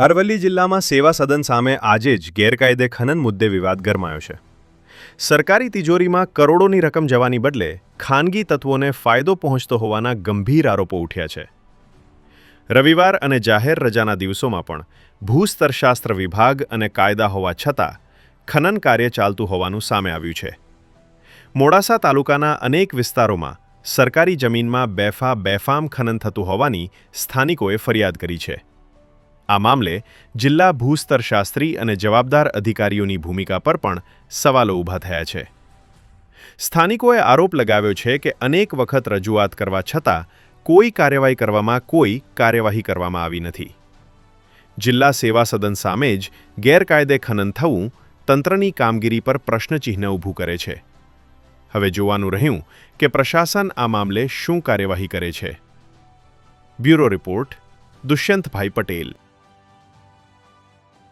અરવલ્લી જિલ્લામાં સેવા સદન સામે આજે જ ગેરકાયદે ખનન મુદ્દે વિવાદ ગરમાયો છે. સરકારી તિજોરીમાં કરોડોની રકમ જવાની બદલે ખાનગી તત્વોને ફાયદો પહોંચતો હોવાના ગંભીર આરોપો ઉઠ્યા છે. રવિવાર અને જાહેર રજાના દિવસોમાં પણ ભૂસ્તરશાસ્ત્ર વિભાગ અને કાયદા હોવા છતાં ખનન કાર્ય ચાલતું હોવાનું સામે આવ્યું છે. મોડાસા તાલુકાના અનેક વિસ્તારોમાં સરકારી જમીનમાં બેફા બેફામ ખનન થતું હોવાની સ્થાનિકોએ ફરિયાદ કરી છે. આ મામલે જિલ્લા ભૂસ્તરશાસ્ત્રી અને જવાબદાર અધિકારીઓની ભૂમિકા પર પણ સવાલો ઊભા થયા છે. સ્થાનિકોએ આરોપ લગાવ્યો છે કે અનેક વખત રજૂઆત કરવા છતાં કોઈ કાર્યવાહી કરવામાં કોઈ કાર્યવાહી કરવામાં આવી નથી. જિલ્લા સેવા સદન સામે જ ગેરકાયદે ખનન થવું તંત્રની કામગીરી પર પ્રશ્નચિહ્ન ઊભું કરે છે. હવે જોવાનું રહ્યું કે પ્રશાસન આ મામલે શું કાર્યવાહી કરે છે. બ્યુરો રિપોર્ટ, દુષ્યંતભાઈ પટેલ.